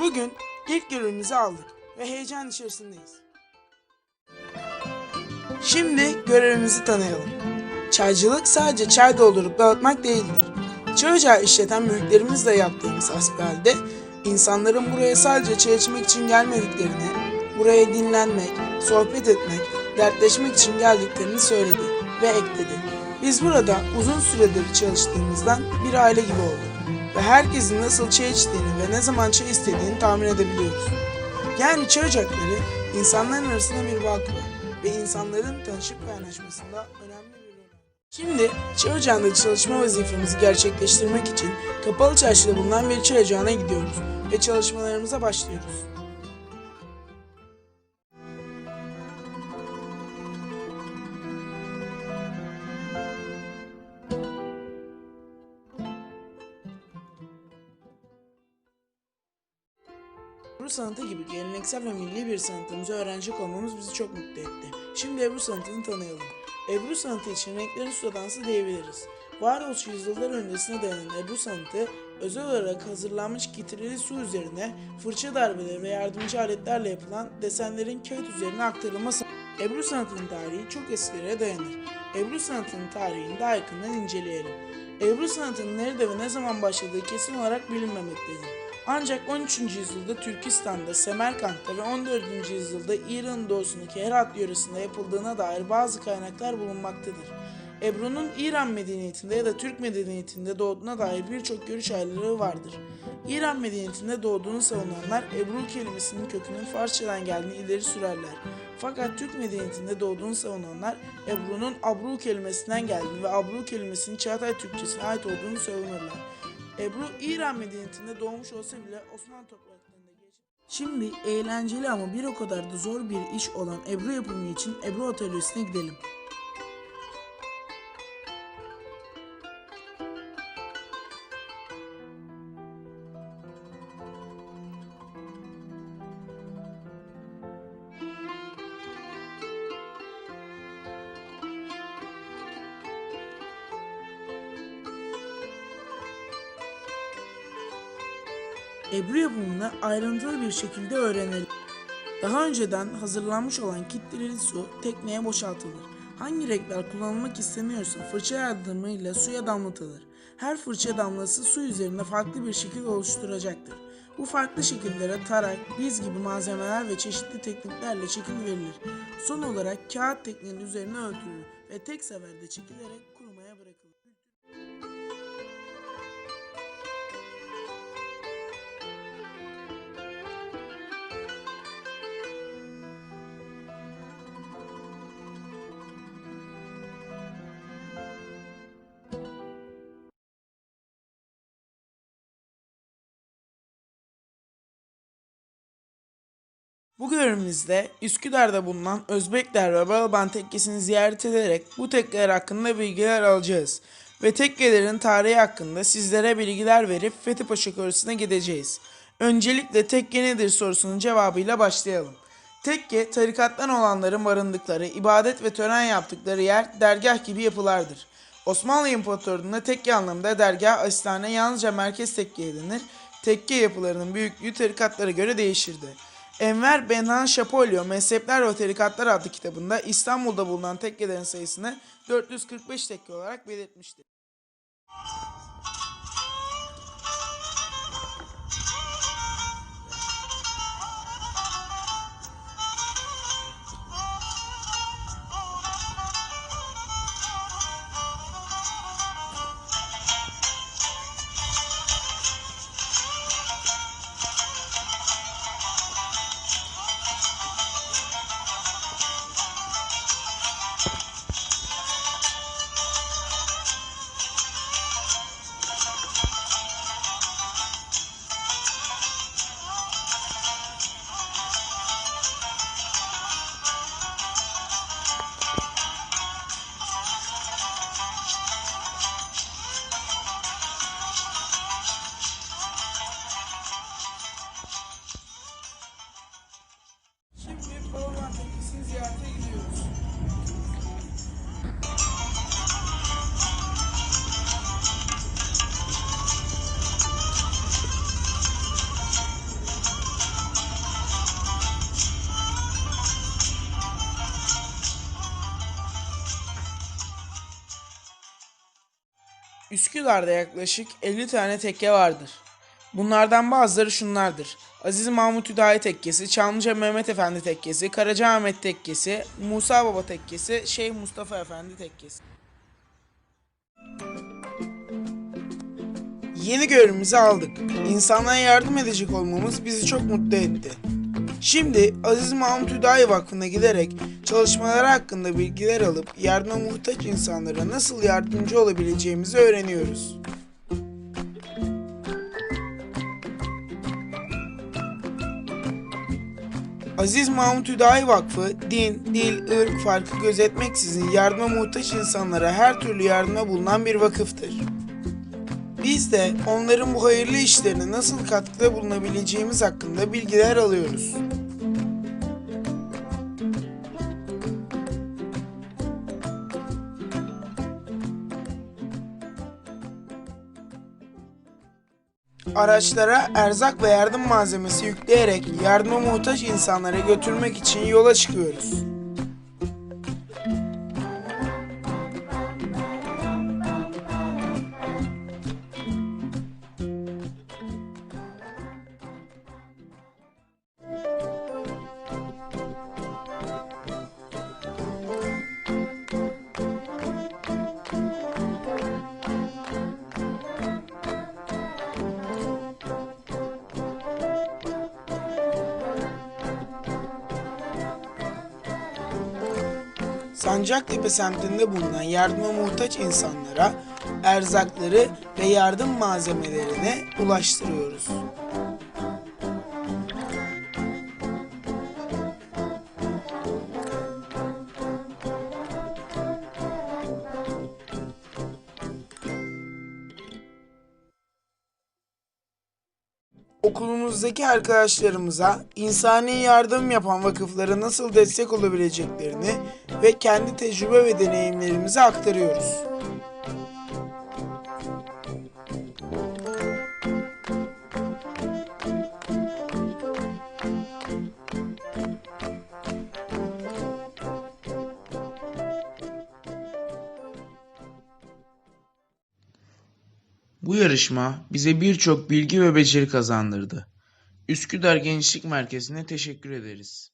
Bugün ilk görevimizi aldık ve heyecan içerisindeyiz. Şimdi görevimizi tanıyalım. Çaycılık sadece çay doldurup dağıtmak değildir. Çay ocağı işleten büyüklerimizle yaptığımız hasbihalde insanların buraya sadece çay içmek için gelmediklerini, buraya dinlenmek, sohbet etmek, dertleşmek için geldiklerini söyledi ve ekledi. Biz burada uzun süredir çalıştığımızdan bir aile gibi olduk ve herkesin nasıl çay içtiğini ve ne zaman çay istediğini tahmin edebiliyoruz. Yani çay ocakları insanların arasında bir bağ ve insanların tanışıp kaynaşmasında önemli bir rol. Şimdi çay ocağında çalışma vazifemizi gerçekleştirmek için Kapalı Çarşı'da bulunan bir çay ocağına gidiyoruz ve çalışmalarımıza başlıyoruz. Ebru sanatı gibi geleneksel ve milli bir sanatımızı öğrenecek olmamız bizi çok mutlu etti. Şimdi Ebru sanatını tanıyalım. Ebru sanatı için renklerin su dansı diyebiliriz. Varoluş yüzyıllar öncesine dayanan Ebru sanatı özel olarak hazırlanmış getirili su üzerine fırça darbeleri ve yardımcı aletlerle yapılan desenlerin kağıt üzerine aktarılması. Ebru sanatının tarihi çok eskilere dayanır. Ebru sanatının tarihini daha yakından inceleyelim. Ebru sanatının nerede ve ne zaman başladığı kesin olarak bilinmemektedir. Ancak 13. yüzyılda Türkistan'da, Semerkant'ta ve 14. yüzyılda İran'ın doğusundaki Herat yöresinde yapıldığına dair bazı kaynaklar bulunmaktadır. Ebru'nun İran medeniyetinde ya da Türk medeniyetinde doğduğuna dair birçok görüş ayrılığı vardır. İran medeniyetinde doğduğunu savunanlar Ebru kelimesinin kökünün Farsçadan geldiğini ileri sürerler. Fakat Türk medeniyetinde doğduğunu savunanlar Ebru'nun Abru kelimesinden geldiğini ve Abru kelimesinin Çağatay Türkçesine ait olduğunu savunurlar. Ebru İran medeniyetinde doğmuş olsa bile Osmanlı topraklarında geçti. Şimdi eğlenceli ama bir o kadar da zor bir iş olan Ebru yapımı için Ebru atölyesine gidelim. Ebru yapımını ayrıntılı bir şekilde öğrenelim. Daha önceden hazırlanmış olan kitleli su tekneye boşaltılır. Hangi renkler kullanılmak isteniyorsa fırça yardımıyla suya damlatılır. Her fırça damlası su üzerinde farklı bir şekil oluşturacaktır. Bu farklı şekillere tarak, biz gibi malzemeler ve çeşitli tekniklerle şekil verilir. Son olarak kağıt teknenin üzerine örtülür ve tek seferde çekilerek kurumaya bırakılır. Bu görevimizde Üsküdar'da bulunan Özbekler ve Balaban tekkesini ziyaret ederek bu tekkeler hakkında bilgiler alacağız. Ve tekkelerin tarihi hakkında sizlere bilgiler verip Fethi Paşa Körüsü'ne gideceğiz. Öncelikle tekke nedir sorusunun cevabıyla başlayalım. Tekke, tarikattan olanların barındıkları, ibadet ve tören yaptıkları yer, dergah gibi yapılardır. Osmanlı İmparatorluğu'nda tekke anlamında dergah, hastane yalnızca merkez tekkeye denir. Tekke yapılarının büyüklüğü tarikatlara göre değişirdi. Enver Benhan Şapolyo Mezhepler ve Tarikatlar adlı kitabında İstanbul'da bulunan tekkelerin sayısını 445 tekke olarak belirtmiştir. Üsküdar'da yaklaşık 50 tane tekke vardır. Bunlardan bazıları şunlardır. Aziz Mahmut Hüdayi Tekkesi, Çamlıca Mehmet Efendi Tekkesi, Karacaahmet Tekkesi, Musa Baba Tekkesi, Şeyh Mustafa Efendi Tekkesi. Yeni görevimizi aldık. İnsanlara yardım edecek olmamız bizi çok mutlu etti. Şimdi Aziz Mahmut Hüdayi Vakfı'na giderek çalışmaları hakkında bilgiler alıp yardıma muhtaç insanlara nasıl yardımcı olabileceğimizi öğreniyoruz. Aziz Mahmut Hüdayi Vakfı din, dil, ırk farkı gözetmeksizin yardıma muhtaç insanlara her türlü yardıma bulunan bir vakıftır. Biz de onların bu hayırlı işlerine nasıl katkıda bulunabileceğimiz hakkında bilgiler alıyoruz. Araçlara erzak ve yardım malzemesi yükleyerek yardıma muhtaç insanlara götürmek için yola çıkıyoruz. Sancaktepe semtinde bulunan yardıma muhtaç insanlara erzakları ve yardım malzemelerini ulaştırıyoruz. Okulumuzdaki arkadaşlarımıza insani yardım yapan vakıflara nasıl destek olabileceklerini ve kendi tecrübe ve deneyimlerimizi aktarıyoruz. Bu yarışma bize birçok bilgi ve beceri kazandırdı. Üsküdar Gençlik Merkezi'ne teşekkür ederiz.